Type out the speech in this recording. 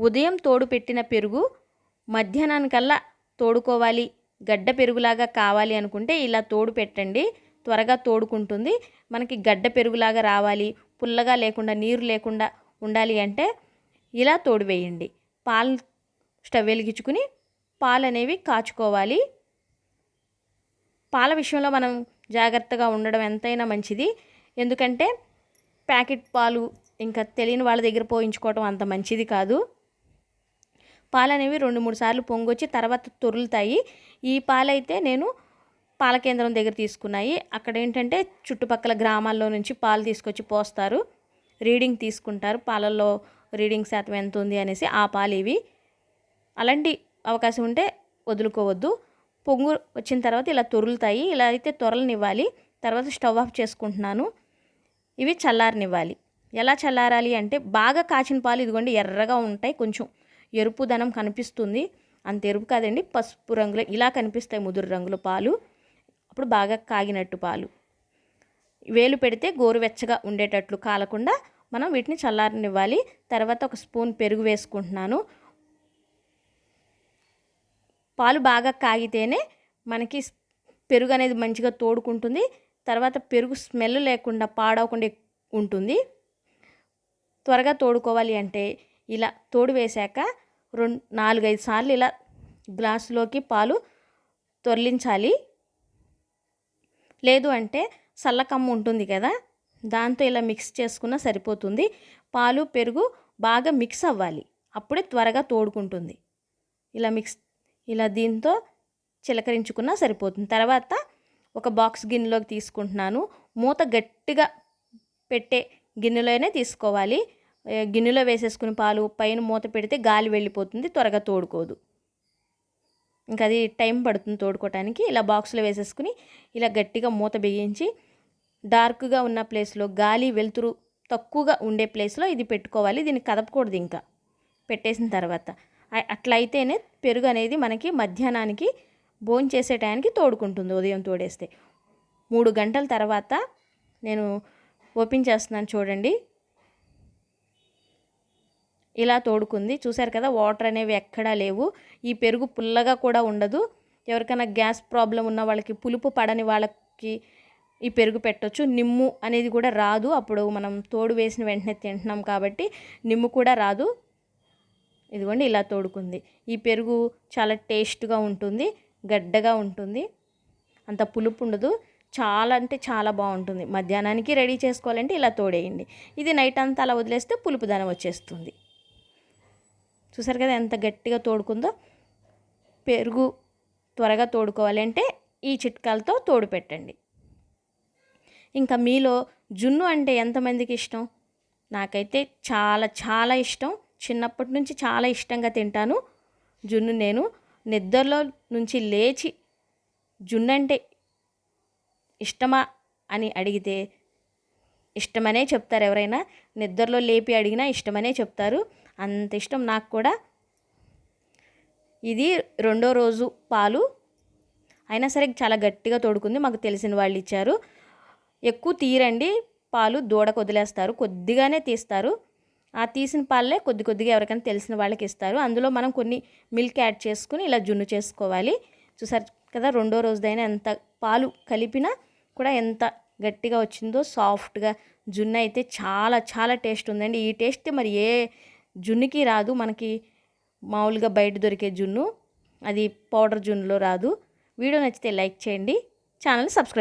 ఉదయం తోడు పెట్టిన పెరుగు మధ్యాహ్నానికల్లా తోడుకోవాలి. గడ్డ పెరుగులాగా కావాలి అనుకుంటే ఇలా తోడు పెట్టండి. త్వరగా తోడుకుంటుంది. మనకి గడ్డ పెరుగులాగా రావాలి. పుల్లగా లేకుండా నీరు లేకుండా ఉండాలి అంటే ఇలా తోడు వేయండి. పాలు స్టవ్ వెలిగించుకుని పాలు అనేవి కాచుకోవాలి. పాల విషయంలో మనం జాగ్రత్తగా ఉండడం ఎంతైనా మంచిది. ఎందుకంటే ప్యాకెట్ పాలు ఇంకా తెలియని వాళ్ళ దగ్గర పోయించుకోవడం అంత మంచిది కాదు. పాలు అనేవి రెండు మూడు సార్లు పొంగొచ్చి తర్వాత తొరులుతాయి. ఈ పాలైతే నేను పాల కేంద్రం దగ్గర తీసుకున్నాయి. అక్కడ ఏంటంటే చుట్టుపక్కల గ్రామాల్లో నుంచి పాలు తీసుకొచ్చి పోస్తారు. రీడింగ్ తీసుకుంటారు. పాలల్లో రీడింగ్ శాతం ఎంత ఉంది అనేసి ఆ పాలు ఇవి అలాంటి అవకాశం ఉంటే వదులుకోవద్దు. పొంగు వచ్చిన తర్వాత ఇలా తొరులుతాయి. ఇలా అయితే తొరలనివ్వాలి. తర్వాత స్టవ్ ఆఫ్ చేసుకుంటున్నాను. ఇవి చల్లారనివ్వాలి. ఎలా చల్లారాలి అంటే బాగా కాచిన పాలు ఇదిగోండి ఎర్రగా ఉంటాయి. కొంచెం ఎరుపుదనం కనిపిస్తుంది. అంత ఎరుపు కాదండి పసుపు రంగులో. ఇలా కనిపిస్తాయి ముదురు రంగులో పాలు. అప్పుడు బాగా కాగినట్టు పాలు. వేలు పెడితే గోరువెచ్చగా ఉండేటట్లు కాలకుండా మనం వీటిని చల్లారనివ్వాలి. తర్వాత ఒక స్పూన్ పెరుగు వేసుకుంటున్నాను. పాలు బాగా కాగితేనే మనకి పెరుగు అనేది మంచిగా తోడుకుంటుంది. తర్వాత పెరుగు స్మెల్ లేకుండా పాడవకుండా ఉంటుంది. త్వరగా తోడుకోవాలి అంటే ఇలా తోడు వేశాక రెండు నాలుగైదు సార్లు ఇలా గ్లాసులోకి పాలు తొరలించాలి. లేదు అంటే సల్లకమ్మ ఉంటుంది కదా దాంతో ఇలా మిక్స్ చేసుకున్నా సరిపోతుంది. పాలు పెరుగు బాగా మిక్స్ అవ్వాలి. అప్పుడే త్వరగా తోడుకుంటుంది. ఇలా మిక్స్ ఇలా దీంతో చిలకరించుకున్నా సరిపోతుంది. తర్వాత ఒక బాక్స్ గిన్నెలోకి తీసుకుంటున్నాను. మూత గట్టిగా పెట్టే గిన్నెలోనే తీసుకోవాలి. గిన్నెలో వేసేసుకుని పాలు పైన మూత పెడితే గాలి వెళ్ళిపోతుంది త్వరగా తోడుకోదు. ఇంకా అది టైం పడుతుంది తోడుకోవటానికి. ఇలా బాక్స్లో వేసేసుకుని ఇలా గట్టిగా మూత బిగించి డార్క్గా ఉన్న ప్లేస్లో గాలి వెలుతురు తక్కువగా ఉండే ప్లేస్లో ఇది పెట్టుకోవాలి. దీన్ని కదపకూడదు ఇంకా. పెట్టేసిన తర్వాత. అట్లా అయితేనే పెరుగు అనేది మనకి మధ్యాహ్నానికి భోజనం చేసే టైంకి తోడుకుంటుంది ఉదయం తోడేస్తే. మూడు గంటల తర్వాత నేను ఓపెన్ చేస్తున్నాను చూడండి. ఇలా తోడుకుంది. చూశారు కదా వాటర్ అనేవి ఎక్కడా లేవు. ఈ పెరుగు పుల్లగా కూడా ఉండదు. ఎవరికైనా గ్యాస్ ప్రాబ్లం ఉన్న వాళ్ళకి పులుపు పడని వాళ్ళకి ఈ పెరుగు పెట్టొచ్చు. నిమ్ము అనేది కూడా రాదు. అప్పుడు మనం తోడు వేసిన వెంటనే తింటున్నాం కాబట్టి నిమ్ము కూడా రాదు. ఇదిగోండి ఇలా తోడుకుంది. ఈ పెరుగు చాలా టేస్ట్గా ఉంటుంది గడ్డగా ఉంటుంది. అంత పులుపు ఉండదు. చాలా అంటే చాలా బాగుంటుంది. మధ్యాహ్నానికి రెడీ చేసుకోవాలంటే ఇలా తోడేయండి. ఇది నైట్ అంతా అలా వదిలేస్తే పులుపు దానం వచ్చేస్తుంది. చూసారు కదా ఎంత గట్టిగా తోడుకుందో? పెరుగు త్వరగా తోడుకోవాలి అంటే ఈ చిట్కాలతో తోడు పెట్టండి. ఇంకా మీలో జున్ను అంటే ఎంతమందికి ఇష్టం? నాకైతే చాలా చాలా ఇష్టం. చిన్నప్పటి నుంచి చాలా ఇష్టంగా తింటాను జున్ను నేను. నిద్రలో నుంచి లేచి జున్ను అంటే ఇష్టమా అని అడిగితే ఇష్టమనే చెప్తారు ఎవరైనా. నిద్రలో లేపి అడిగినా ఇష్టమనే చెప్తారు. అంత ఇష్టం నాకు కూడా. ఇది రెండో రోజు పాలు. అయినా సరే చాలా గట్టిగా తోడుకుంది. మాకు తెలిసిన వాళ్ళు ఇచ్చారు. ఎక్కువ తీరండి. పాలు దూడకు వదిలేస్తారు కొద్దిగానే తీస్తారు. ఆ తీసిన పాలే కొద్ది కొద్దిగా ఎవరికైనా తెలిసిన వాళ్ళకి ఇస్తారు. అందులో మనం కొన్ని మిల్క్ యాడ్ చేసుకుని ఇలా జున్ను చేసుకోవాలి. చూసారు కదా రెండో రోజుదైనా ఎంత పాలు కలిపినా కూడా ఎంత గట్టిగా వచ్చిందో సాఫ్ట్గా. జున్ను అయితే చాలా చాలా టేస్ట్ ఉందండి. ఈ టేస్ట్ మరి ఏ జున్నుకి రాదు. మనకి మామూలుగా బయట దొరికే జున్ను. అది పౌడర్ జున్నులో రాదు. వీడియో నచ్చితే లైక్ చేయండి. Channel subscribe